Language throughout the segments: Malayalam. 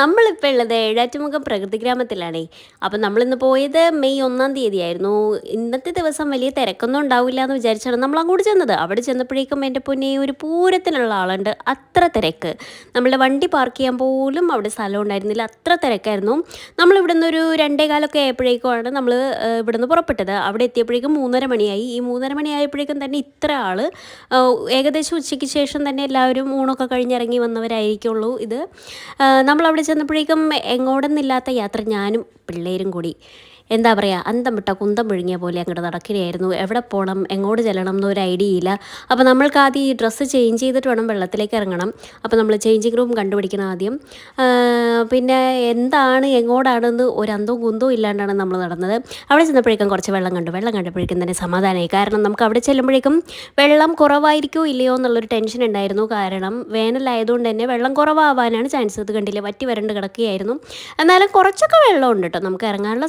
നമ്മളിപ്പോൾ ഉള്ളത് ഏഴാറ്റുമുഖം പ്രകൃതി ഗ്രാമത്തിലാണേ. അപ്പം നമ്മളിന്ന് പോയത് മെയ് ഒന്നാം തീയതി ആയിരുന്നു ഇന്നത്തെ ദിവസം വലിയ തിരക്കൊന്നും ഉണ്ടാവില്ല എന്ന് വിചാരിച്ചാണ് നമ്മൾ അങ്ങോട്ട് ചെന്നത്. അവിടെ ചെന്നപ്പോഴേക്കും എന്റെ പൊന്നെ ഒരു പൂരത്തിനുള്ള ആളുണ്ട്. അത്ര തിരക്ക്. നമ്മളുടെ വണ്ടി പാർക്ക് ചെയ്യാൻ പോലും അവിടെ സ്ഥലം ഉണ്ടായിരുന്നില്ല. അത്ര തിരക്കായിരുന്നു. നമ്മളിവിടെ നിന്ന് ഒരു രണ്ടേ കാലമൊക്കെ ആയപ്പോഴേക്കുമാണ് നമ്മൾ ഇവിടെ നിന്ന് പുറപ്പെട്ടത്. അവിടെ എത്തിയപ്പോഴേക്കും മൂന്നര മണിയായി. ഈ മൂന്നര മണിയായപ്പോഴേക്കും തന്നെ ഇത്ര ആൾ ഏകദേശം ഉച്ചയ്ക്ക് ശേഷം തന്നെ എല്ലാവരും ഊണൊക്കെ കഴിഞ്ഞിറങ്ങി വന്നവരായിരിക്കുള്ളൂ ഇത്. നമ്മളവിടെ ചെന്നപ്പോഴേക്കും എങ്ങോടെന്നില്ലാത്ത യാത്ര ഞാനും പിള്ളേരും കൂടി. എന്താ പറയുക അന്തം വിട്ട കുന്തം വിഴുങ്ങിയ പോലെ അങ്ങോട്ട് നടക്കുകയായിരുന്നു. എവിടെ പോകണം എങ്ങോട്ട് ചെല്ലണം എന്നൊരു ഐഡിയ ഇല്ല അപ്പോൾ നമ്മൾക്ക് ആദ്യം ഈ ഡ്രസ്സ് ചേഞ്ച് ചെയ്തിട്ട് വേണം വെള്ളത്തിലേക്ക് ഇറങ്ങണം. അപ്പോൾ നമ്മൾ ചേഞ്ചിങ് റൂം കണ്ടുപിടിക്കണം ആദ്യം. പിന്നെ എന്താണ് എങ്ങോട്ടാണെന്ന് ഒരു അന്തവും കുന്തവും ഇല്ലാണ്ടാണ് നമ്മൾ നടന്നത്. അവിടെ ചെന്നപ്പോഴേക്കും കുറച്ച് വെള്ളം കണ്ടു. വെള്ളം കണ്ടപ്പോഴേക്കും തന്നെ സമാധാനമായി കാരണം നമുക്ക് അവിടെ ചെല്ലുമ്പോഴേക്കും വെള്ളം കുറവായിരിക്കോ ഇല്ലയോ എന്നുള്ളൊരു ടെൻഷൻ ഉണ്ടായിരുന്നു. കാരണം വേനലായതുകൊണ്ട് തന്നെ വെള്ളം കുറവാവാനാണ് ചാൻസ് ഇത് കണ്ടില്ല വറ്റി വരണ്ട് കിടക്കുകയായിരുന്നു. എന്നാലും കുറച്ചൊക്കെ വെള്ളമുണ്ട് കേട്ടോ. നമുക്ക് ഇറങ്ങാനുള്ള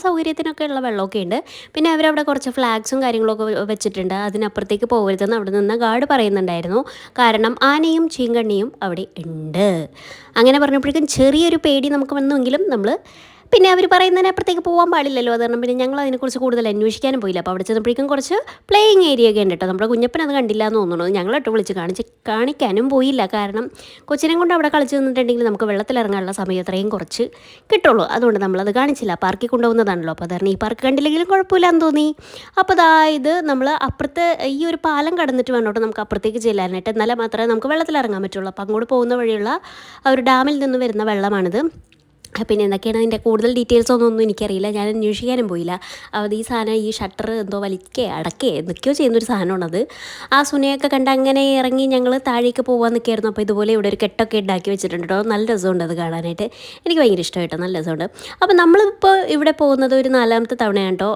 സൗകര്യത്തിനൊക്കെ ഉള്ള വെള്ളമൊക്കെ ഉണ്ട്. പിന്നെ അവരവിടെ കുറച്ച് ഫ്ലാഗ്സും കാര്യങ്ങളൊക്കെ വെച്ചിട്ടുണ്ട്. അതിനപ്പുറത്തേക്ക് പോകരുതെന്ന് അവിടെ നിന്ന് ഗാർഡ് പറയുന്നുണ്ടായിരുന്നു. കാരണം ആനയും ചീങ്കണ്ണിയും അവിടെ ഉണ്ട്. അങ്ങനെ പറഞ്ഞപ്പോഴേക്കും ചെറിയൊരു പേടി നമുക്ക് വന്നുവെങ്കിലും നമ്മൾ പിന്നെ അവർ പറയുന്നതിനപ്പുറത്തേക്ക് പോകാൻ പാടില്ലല്ലോ അത് കാരണം പിന്നെ ഞങ്ങൾ അതിനെക്കുറിച്ച് കൂടുതൽ അന്വേഷിക്കാനും പോയില്ല. അപ്പോൾ അവിടെ ചെന്നപ്പോഴേക്കും കുറച്ച് പ്ലേയിങ് ഏരിയ ഒക്കെ ഉണ്ട് കേട്ടോ നമ്മുടെ കുഞ്ഞപ്പൻ അത് കണ്ടില്ല എന്ന് തോന്നുന്നു. ഞങ്ങളിട്ട് വിളിച്ച് കാണിച്ച് കാണിക്കാനും പോയില്ല. കാരണം കൊച്ചിനെ കൊണ്ട് അവിടെ കളിച്ച് നിന്നിട്ടുണ്ടെങ്കിൽ നമുക്ക് വെള്ളത്തിലിറങ്ങാനുള്ള സമയം അത്രയും കുറച്ച് കിട്ടുള്ളൂ. അതുകൊണ്ട് നമ്മളത് കാണിച്ചില്ല. പാർക്കിൽ കൊണ്ടുപോകുന്നതാണല്ലോ. അപ്പോൾ അതാണ് ഈ പാർക്ക് കണ്ടില്ലെങ്കിലും കുഴപ്പമില്ല എന്ന് തോന്നി. അപ്പോൾ അതായത് നമ്മൾ അപ്പുറത്ത് ഈ ഒരു പാലം കടന്നിട്ട് വേണം നമുക്ക് അപ്പുറത്തേക്ക് ചെല്ലാനായിട്ട്. എന്നാലേ മാത്രമേ നമുക്ക് വെള്ളത്തിലിറങ്ങാൻ പറ്റുള്ളൂ. അപ്പോൾ അങ്ങോട്ട് പോകുന്ന വഴിയുള്ള ഒരു ഡാമിൽ നിന്ന് വരുന്ന വെള്ളമാണിത്. പിന്നെ എന്തൊക്കെയാണ് അതിന്റെ കൂടുതൽ ഡീറ്റെയിൽസ് ഒന്നും എനിക്കറിയില്ല. ഞാൻ അന്വേഷിക്കാനും പോയില്ല. അത് ഈ സാധനം ഈ ഷട്ടർ എന്തോ വലിക്കേ അടക്കേ എന്തൊക്കെയോ ചെയ്യുന്നൊരു സാധനമാണത് ആ സുനയൊക്കെ കണ്ട് അങ്ങനെ ഇറങ്ങി ഞങ്ങൾ താഴേക്ക് പോകാൻ നിൽക്കുകയായിരുന്നു. അപ്പോൾ ഇതുപോലെ ഇവിടെ ഒരു കെട്ടൊക്കെ ഉണ്ടാക്കി വെച്ചിട്ടുണ്ട് കേട്ടോ. നല്ല രസമുണ്ട് അത് കാണാനായിട്ട്. എനിക്ക് ഭയങ്കര ഇഷ്ടമായിട്ടോ നല്ല രസമുണ്ട്. അപ്പോൾ നമ്മളിപ്പോൾ ഇവിടെ പോകുന്നത് ഒരു നാലാമത്തെ തവണയാണ് കേട്ടോ.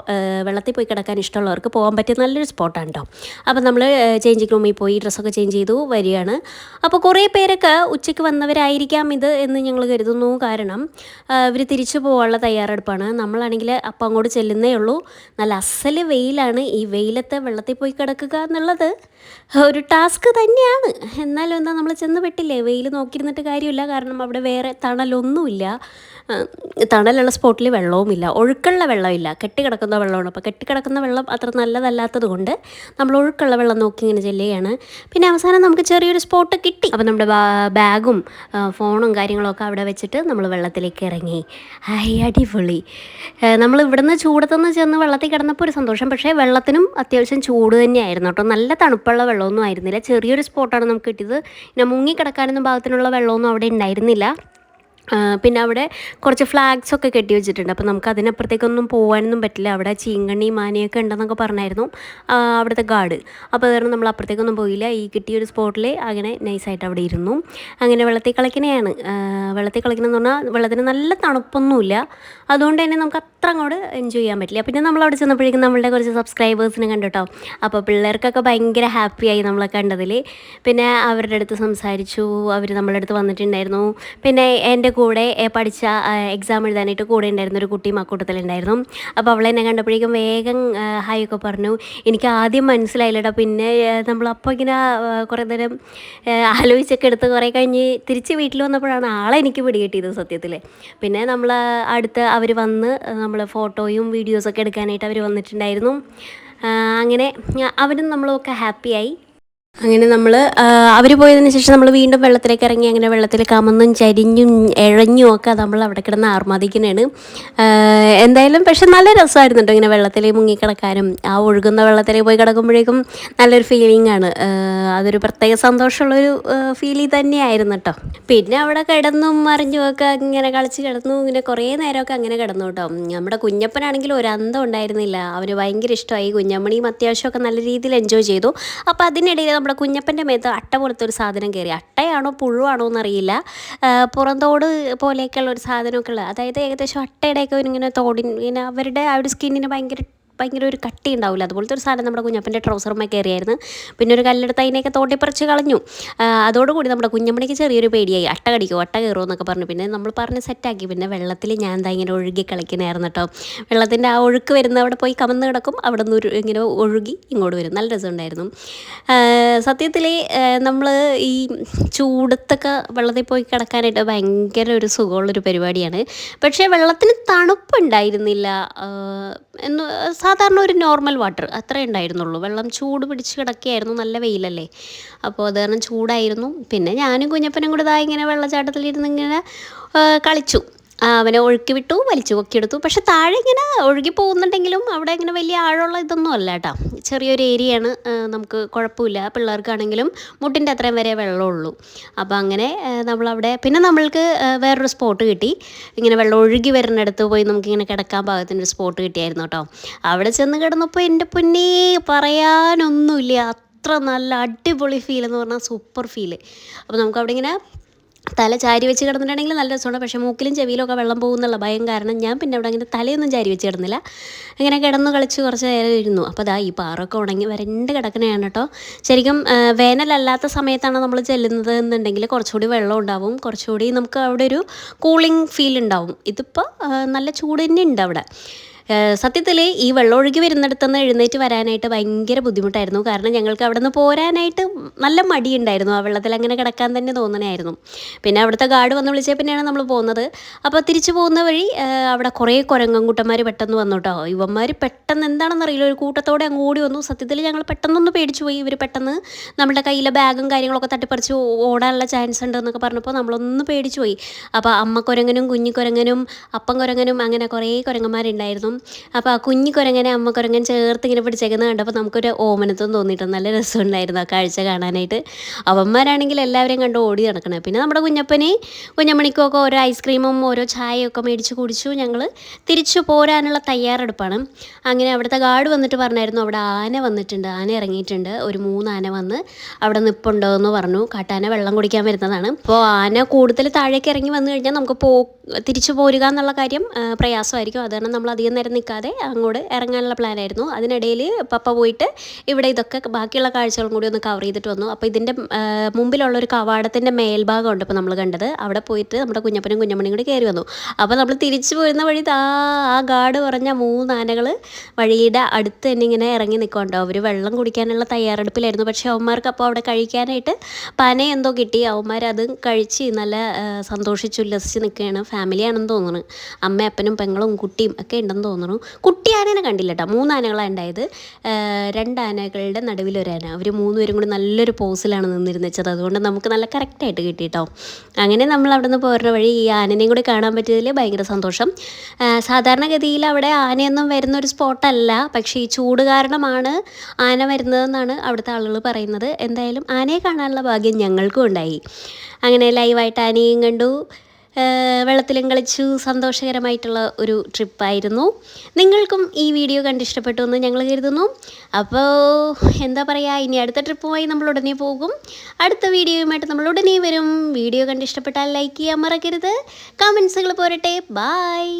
വെള്ളത്തിൽ പോയി കിടക്കാൻ ഇഷ്ടമുള്ളവർക്ക് പോകാൻ പറ്റിയ നല്ലൊരു സ്പോട്ടാണ് കേട്ടോ. അപ്പോൾ നമ്മൾ ചേഞ്ചിങ് റൂമിൽ പോയി ഡ്രസ്സൊക്കെ ചേഞ്ച് ചെയ്തു വരികയാണ്. അപ്പോൾ കുറേ പേരൊക്കെ ഉച്ചയ്ക്ക് വന്നവരായിരിക്കാം ഇത് എന്ന് ഞങ്ങൾ കരുതുന്നു. കാരണം ഇവർ തിരിച്ചു പോകാനുള്ള തയ്യാറെടുപ്പാണ്. നമ്മളാണെങ്കിൽ അപ്പം അങ്ങോട്ട് ചെല്ലുന്നേ ഉള്ളൂ. നല്ല അസൽ വെയിലാണ് ഈ വെയിലത്തെ വെള്ളത്തിൽ പോയി കിടക്കുക എന്നുള്ളത്. ഒരു ടാസ്ക് തന്നെയാണ്. എന്നാലും എന്താ നമ്മൾ ചെന്ന് പെട്ടില്ലേ? വെയിൽ നോക്കിയിരുന്നിട്ട് കാര്യമില്ല. കാരണം അവിടെ വേറെ തണലൊന്നുമില്ല. തണലുള്ള സ്പോട്ടിൽ വെള്ളവുമില്ല. ഒഴുക്കുള്ള വെള്ളമില്ല. കെട്ടിക്കിടക്കുന്ന വെള്ളമാണ്. അപ്പോൾ കെട്ടിക്കിടക്കുന്ന വെള്ളം അത്ര നല്ലതല്ലാത്തത് കൊണ്ട് നമ്മൾ ഒഴുക്കുള്ള വെള്ളം നോക്കി ഇങ്ങനെ ചെല്ലുകയാണ്. പിന്നെ അവസാനം നമുക്ക് ചെറിയൊരു സ്പോട്ട് കിട്ടി. അപ്പോൾ നമ്മുടെ ബാഗും ഫോണും കാര്യങ്ങളൊക്കെ അവിടെ വെച്ചിട്ട് നമ്മൾ വെള്ളത്തിലേക്ക് ഇറങ്ങി. ഹൈ അടിപൊളി. നമ്മൾ ഇവിടുന്ന് ചൂടത്തുനിന്ന് ചെന്ന് വെള്ളത്തിൽ കിടന്നപ്പോൾ ഒരു സന്തോഷം. പക്ഷേ വെള്ളത്തിനും അത്യാവശ്യം ചൂട് തന്നെയായിരുന്നു കേട്ടോ. നല്ല തണുപ്പുള്ള വെള്ളമൊന്നും ആയിരുന്നില്ല. ചെറിയൊരു സ്പോട്ടാണ് നമുക്ക് കിട്ടിയത്. പിന്നെ മുങ്ങിക്കിടക്കാനൊന്നും ഭാഗത്തിനുള്ള വെള്ളമൊന്നും അവിടെ ഉണ്ടായിരുന്നില്ല. പിന്നെ അവിടെ കുറച്ച് ഫ്ലാഗ്സ് ഒക്കെ കെട്ടി വെച്ചിട്ടുണ്ട്. അപ്പോൾ നമുക്ക് അതിനപ്പുറത്തേക്കൊന്നും പോകാനൊന്നും പറ്റില്ല. അവിടെ ചീങ്കണ്ണി മാനിയൊക്കെ ഉണ്ടെന്നൊക്കെ പറഞ്ഞായിരുന്നു അവിടുത്തെ ഗാർഡ് അപ്പോൾ കാരണം നമ്മൾ അപ്പുറത്തേക്കൊന്നും പോയില്ല. ഈ കിട്ടിയൊരു സ്പോട്ടിൽ അങ്ങനെ നൈസായിട്ട് അവിടെ ഇരുന്നു. അങ്ങനെ വെള്ളത്തിൽ കളിക്കണയാണ്. വെള്ളത്തിൽ കളിക്കണമെന്ന് പറഞ്ഞാൽ വെള്ളത്തിന് നല്ല തണുപ്പൊന്നുമില്ല. അതുകൊണ്ട് തന്നെ നമുക്ക് അത്ര അങ്ങോട്ട് എൻജോയ് ചെയ്യാൻ പറ്റില്ല. പിന്നെ നമ്മൾ അവിടെ ചെന്നപ്പോഴേക്കും നമ്മളുടെ കുറച്ച് സബ്സ്ക്രൈബേഴ്സിനെ കണ്ടു കേട്ടോ അപ്പോൾ പിള്ളേർക്കൊക്കെ ഭയങ്കര ഹാപ്പിയായി നമ്മളെ കണ്ടതിൽ പിന്നെ അവരുടെ അടുത്ത് സംസാരിച്ചു. അവർ നമ്മളുടെ അടുത്ത് വന്നിട്ടുണ്ടായിരുന്നു. പിന്നെ എന്റെ കൂടെ പഠിച്ച എക്സാം എഴുതാനായിട്ട് കൂടെ ഉണ്ടായിരുന്ന ഒരു കുട്ടി അക്കൂട്ടത്തിലുണ്ടായിരുന്നു. അപ്പോൾ അവളെ എന്നെ കണ്ടപ്പോഴേക്കും വേഗം ഹായ് ഒക്കെ പറഞ്ഞു. എനിക്ക് ആദ്യം മനസ്സിലായില്ലടാ. പിന്നെ നമ്മളപ്പോൾ ഇങ്ങനെ കുറേ നേരം ആലോചിച്ചൊക്കെ എടുത്ത് കുറേ കഴിഞ്ഞ് തിരിച്ച് വീട്ടിൽ വന്നപ്പോഴാണ് ആളെ എനിക്ക് പിടികിട്ടിയത് സത്യത്തിൽ പിന്നെ നമ്മൾ അടുത്ത് അവർ വന്ന് നമ്മൾ ഫോട്ടോയും വീഡിയോസൊക്കെ എടുക്കാനായിട്ട് അവർ വന്നിട്ടുണ്ടായിരുന്നു. അങ്ങനെ അവരും നമ്മളൊക്കെ ഹാപ്പിയായി. അങ്ങനെ നമ്മൾ അവർ പോയതിന് ശേഷം നമ്മൾ വീണ്ടും വെള്ളത്തിലേക്ക് ഇറങ്ങി അങ്ങനെ വെള്ളത്തിൽ കമന്നും ചരിഞ്ഞും എഴഞ്ഞും ഒക്കെ നമ്മൾ അവിടെ കിടന്ന് ആർമാദിക്കുന്നതാണ് എന്തായാലും പക്ഷെ നല്ല രസമായിരുന്നു കേട്ടോ ഇങ്ങനെ വെള്ളത്തിൽ മുങ്ങിക്കിടക്കാനും. ആ ഒഴുകുന്ന വെള്ളത്തിൽ പോയി കിടക്കുമ്പോഴേക്കും നല്ലൊരു ഫീലിംഗ് ആണ്. അതൊരു പ്രത്യേക സന്തോഷമുള്ളൊരു ഫീലിംഗ് തന്നെയായിരുന്നു കേട്ടോ പിന്നെ അവിടെ കിടന്നും മറിഞ്ഞും ഒക്കെ ഇങ്ങനെ കളിച്ച് കിടന്നു ഇങ്ങനെ കുറേ നേരമൊക്കെ അങ്ങനെ കിടന്നു കേട്ടോ. നമ്മുടെ കുഞ്ഞപ്പനാണെങ്കിൽ ഒരു ഉണ്ടായിരുന്നില്ല. അവന് ഭയങ്കര ഇഷ്ടമായി. കുഞ്ഞമ്മണിയും അത്യാവശ്യമൊക്കെ നല്ല രീതിയിൽ എൻജോയ് ചെയ്തു. അപ്പോൾ അതിനിടയിൽ നമ്മുടെ കുഞ്ഞപ്പന്റെ മേത്ത് അട്ട പോലത്തെ ഒരു സാധനം കയറി. അട്ടയാണോ പുഴുവാണോ എന്നറിയില്ല. പുറന്തോട് പോലെയൊക്കെയുള്ള ഒരു സാധനമൊക്കെ ഉള്ളത്. അതായത് ഏകദേശം അട്ടയുടെയൊക്കെ ഇങ്ങനെ തോടിൻ ഇങ്ങനെ അവരുടെ ആ ഒരു സ്കിന്നിന് ഭയങ്കര ഭയങ്കര ഒരു കട്ടി ഉണ്ടാവില്ല. അതുപോലത്തെ ഒരു സാധനം നമ്മുടെ കുഞ്ഞപ്പന്റെ ട്രൗസറുമേ കയറിയായിരുന്നു. പിന്നെ ഒരു കല്ലെടുത്ത് അതിനെയൊക്കെ തോട്ടിപ്പറിച്ച് കളഞ്ഞു. അതോടുകൂടി നമ്മുടെ കുഞ്ഞമ്മണിക്ക് ചെറിയൊരു പേടിയായി. അട്ട കടിക്കോ അട്ട കയറുമോ എന്നൊക്കെ പറഞ്ഞു. പിന്നെ നമ്മൾ പറഞ്ഞ് സെറ്റാക്കി പിന്നെ വെള്ളത്തിൽ ഞാൻ എന്താ ഇങ്ങനെ ഒഴുകി കളിക്കണമായിരുന്നു കേട്ടോ വെള്ളത്തിന്റെ ആ ഒഴുക്ക് വരുന്ന അവിടെ പോയി കമന്ന് കിടക്കും. അവിടെ നിന്ന് ഒരു ഇങ്ങനെ ഒഴുകി ഇങ്ങോട്ട് വരും. നല്ല രസമുണ്ടായിരുന്നു. സത്യത്തിൽ നമ്മൾ ഈ ചൂടത്തൊക്കെ വെള്ളത്തിൽ പോയി കിടക്കാനായിട്ട് ഭയങ്കര ഒരു സുഖമുള്ളൊരു പരിപാടിയാണ്. പക്ഷേ വെള്ളത്തിന് തണുപ്പുണ്ടായിരുന്നില്ല. എന്ന് സാധാരണ ഒരു നോർമൽ വാട്ടർ അത്രേ ഉണ്ടായിരുന്നുള്ളൂ. വെള്ളം ചൂട് പിടിച്ച് കിടക്കുകയായിരുന്നു. നല്ല വെയിലല്ലേ. അപ്പോൾ അത് കാരണം ചൂടായിരുന്നു. പിന്നെ ഞാനും കുഞ്ഞപ്പനും കൂടെ ഇതാ ഇങ്ങനെ വെള്ളച്ചാട്ടത്തിലിരുന്ന് ഇങ്ങനെ കളിച്ചു. അവനെ ഒഴുക്കി വിട്ടു വലിച്ചു പൊക്കിയെടുത്തു. പക്ഷെ താഴെ ഇങ്ങനെ ഒഴുകി പോകുന്നുണ്ടെങ്കിലും അവിടെ ഇങ്ങനെ വലിയ ആഴമുള്ള ഇതൊന്നും അല്ല കേട്ടോ. ചെറിയൊരു ഏരിയയാണ്. നമുക്ക് കുഴപ്പമില്ല. പിള്ളേർക്കാണെങ്കിലും മുട്ടിന്റെ അത്രയും വരെ വെള്ളമുള്ളൂ. അപ്പോൾ അങ്ങനെ നമ്മളവിടെ പിന്നെ നമ്മൾക്ക് വേറൊരു സ്പോട്ട് കിട്ടി. ഇങ്ങനെ വെള്ളം ഒഴുകി വരുന്നിടത്ത് പോയി നമുക്കിങ്ങനെ കിടക്കാൻ പാകത്തിനൊരു സ്പോട്ട് കിട്ടിയായിരുന്നു കേട്ടോ. അവിടെ ചെന്ന് കിടന്നപ്പോൾ എന്റെ പൊന്നേ പറയാനൊന്നുമില്ല. അത്ര നല്ല അടിപൊളി ഫീൽ എന്ന് പറഞ്ഞാൽ സൂപ്പർ ഫീൽ അപ്പോൾ നമുക്ക് അവിടെ ഇങ്ങനെ തല ചാരി വെച്ച് കിടന്നിട്ടുണ്ടെങ്കിൽ നല്ല രസമാണ്. പക്ഷേ മൂക്കിലും ചെവിയിലും ഒക്കെ വെള്ളം പോകുന്നുള്ള ഭയം കാരണം ഞാൻ പിന്നെ അവിടെ അങ്ങനെ തലയൊന്നും ചാരി വെച്ച് കിടന്നില്ല. അങ്ങനെ കിടന്ന് കളിച്ച് കുറച്ച് നേരം ഇരുന്നു. അപ്പോൾ ദാ ഈ പാറൊക്കെ ഉണങ്ങി വരണ്ട് കിടക്കണയാണ് കേട്ടോ. ശരിക്കും വേനലല്ലാത്ത സമയത്താണ് നമ്മൾ ചെല്ലുന്നത് എന്നുണ്ടെങ്കിൽ കുറച്ചുകൂടി വെള്ളം ഉണ്ടാവും. കുറച്ചുകൂടി നമുക്ക് അവിടെ ഒരു കൂളിംഗ് ഫീൽ ഉണ്ടാവും. ഇതിപ്പോൾ നല്ല ചൂട് തന്നെ ഉണ്ട് അവിടെ. സത്യത്തിൽ ഈ വെള്ളം ഒഴുകി വരുന്നിടത്തുനിന്ന് എഴുന്നേറ്റ് വരാനായിട്ട് ഭയങ്കര ബുദ്ധിമുട്ടായിരുന്നു. കാരണം ഞങ്ങൾക്ക് അവിടെ നിന്ന് പോരാനായിട്ട് നല്ല മടിയുണ്ടായിരുന്നു. ആ വെള്ളത്തിൽ അങ്ങനെ കിടക്കാൻ തന്നെ തോന്നണമായിരുന്നു പിന്നെ അവിടുത്തെ ഗാർഡ് വന്ന് വിളിച്ചേ പിന്നെയാണ് നമ്മൾ പോകുന്നത്. അപ്പോൾ തിരിച്ചു പോകുന്ന വഴി അവിടെ കുറേ കുരങ്ങൻകുട്ടന്മാർ പെട്ടെന്ന് വന്നു കേട്ടോ. ഇവന്മാർ പെട്ടെന്ന് എന്താണെന്ന് അറിയില്ല. ഒരു കൂട്ടത്തോടെ അങ്ങ് ഓടി വന്നു. സത്യത്തിൽ ഞങ്ങൾ പെട്ടെന്നൊന്ന് പേടിച്ചു പോയി. ഇവർ പെട്ടെന്ന് നമ്മുടെ കയ്യിലെ ബാഗും കാര്യങ്ങളൊക്കെ തട്ടിപ്പറിച്ച് ഓടാനുള്ള ചാൻസ് ഉണ്ട് എന്നൊക്കെ പറഞ്ഞപ്പോൾ നമ്മളൊന്ന് പേടിച്ചു പോയി. അപ്പോൾ അമ്മ കുരങ്ങനും കുഞ്ഞി കുരങ്ങനും അപ്പം കുരങ്ങനും അങ്ങനെ കുറേ കുരങ്ങന്മാരുണ്ടായിരുന്നു. അപ്പോൾ ആ കുഞ്ഞി കുരങ്ങനെ അമ്മ കുരങ്ങൻ ചേർത്ത് ഇങ്ങനെ പിടിച്ചേക്കുന്നത് കണ്ടപ്പോൾ നമുക്കൊരു ഓമനത്വം തോന്നിയിട്ട് നല്ല രസമുണ്ടായിരുന്നു ആ കാഴ്ച കാണാനായിട്ട്. അവന്മാരാണെങ്കിൽ എല്ലാവരെയും കണ്ട് ഓടി നടക്കണം. പിന്നെ നമ്മുടെ കുഞ്ഞപ്പനെ കുഞ്ഞമണിക്കൊക്കെ ഓരോ ഐസ്ക്രീമും ഓരോ ചായയൊക്കെ മേടിച്ച് കുടിച്ചു. ഞങ്ങൾ തിരിച്ചു പോരാനുള്ള തയ്യാറെടുപ്പാണ്. അങ്ങനെ അവിടുത്തെ ഗാർഡ് വന്നിട്ട് പറഞ്ഞായിരുന്നു അവിടെ ആന വന്നിട്ടുണ്ട്. ആന ഇറങ്ങിയിട്ടുണ്ട്. ഒരു മൂന്ന് ആന വന്ന് അവിടെ നിപ്പുണ്ടോ എന്ന് പറഞ്ഞു. കാട്ടാന വെള്ളം കുടിക്കാൻ വരുന്നതാണ്. അപ്പോൾ ആന കൂടുതൽ താഴേക്ക് ഇറങ്ങി വന്നു കഴിഞ്ഞാൽ നമുക്ക് പോ തിരിച്ചു പോരുക എന്നുള്ള കാര്യം പ്രയാസമായിരിക്കും. അതുകാരണം നമ്മൾ അധികം നേരം നിൽക്കാതെ അങ്ങോട്ട് ഇറങ്ങാനുള്ള പ്ലാനായിരുന്നു. അതിനിടയിൽ പപ്പ പോയിട്ട് ഇവിടെ ഇതൊക്കെ ബാക്കിയുള്ള കാഴ്ചകളും കൂടി ഒന്ന് കവർ ചെയ്തിട്ട് വന്നു. അപ്പോൾ ഇതിന്റെ മുമ്പിലുള്ള ഒരു കവാടത്തിന്റെ മേൽഭാഗമുണ്ട് ഇപ്പോൾ നമ്മൾ കണ്ടത്. അവിടെ പോയിട്ട് നമ്മുടെ കുഞ്ഞപ്പനും കുഞ്ഞമ്മണിയും കൂടി കയറി വന്നു. അപ്പോൾ നമ്മൾ തിരിച്ചു പോരുന്ന വഴി ആ ആ ഗാർഡ് പറഞ്ഞ മൂന്ന് ആനകൾ വഴിയുടെ അടുത്ത് തന്നെ ഇങ്ങനെ ഇറങ്ങി നിൽക്കുന്നുണ്ടോ. അവർ വെള്ളം കുടിക്കാനുള്ള തയ്യാറെടുപ്പിലായിരുന്നു. പക്ഷേ അവന്മാർക്ക് അപ്പോൾ അവിടെ കഴിക്കാനായിട്ട് പന എന്തോ കിട്ടി. അവന്മാർ അത് കഴിച്ച് നല്ല ആ, സന്തോഷിച്ച് ഉല്ലസിച്ച് നിൽക്കുകയാണ്. ഫാമിലിയാണെന്ന് തോന്നുന്നു. അമ്മ അപ്പനും പെങ്ങളും കുട്ടിയും ഒക്കെ ഉണ്ടെന്ന് തോന്നുന്നു. കുട്ടി ആനേനെ കണ്ടില്ല കേട്ടോ മൂന്നാനകളാണ് ഉണ്ടായത് രണ്ടാനകളുടെ ആന അവർ മൂന്നുപേരും കൂടി നല്ലൊരു പോസിലാണ് നിന്നിരുന്നത് അതുകൊണ്ട് നമുക്ക് നല്ല കറക്റ്റായിട്ട് കിട്ടി കേട്ടോ അങ്ങനെ നമ്മൾ അവിടെ നിന്ന് പോരുന്ന വഴി ഈ ആനനെയും കൂടി കാണാൻ പറ്റിയതിൽ ഭയങ്കര സന്തോഷം. സാധാരണഗതിയിൽ അവിടെ ആനയൊന്നും വരുന്ന ഒരു സ്പോട്ടല്ല. പക്ഷേ ഈ ചൂട് കാരണമാണ് ആന വരുന്നതെന്നാണ് അവിടുത്തെ ആളുകൾ പറയുന്നത്. എന്തായാലും ആനയെ കാണാനുള്ള ഭാഗ്യം ഞങ്ങൾക്കും ഉണ്ടായി. അങ്ങനെ ലൈവായിട്ട് ആനയും കണ്ടു. വെള്ളത്തിലും കളിച്ചു സന്തോഷകരമായിട്ടുള്ള ഒരു ട്രിപ്പായിരുന്നു. നിങ്ങൾക്കും ഈ വീഡിയോ കണ്ടിഷ്ടപ്പെട്ടു എന്ന് ഞങ്ങൾ കരുതുന്നു. അപ്പോൾ എന്താ പറയുക ഇനി അടുത്ത ട്രിപ്പുമായി നമ്മൾ ഉടനെ പോകും. അടുത്ത വീഡിയോയുമായിട്ട് നമ്മൾ ഉടനെ വരും. വീഡിയോ കണ്ടിഷ്ടപ്പെട്ടാൽ ലൈക്ക് ചെയ്യാൻ മറക്കരുത്. കമൻസുകൾ പോരട്ടെ. ബായ്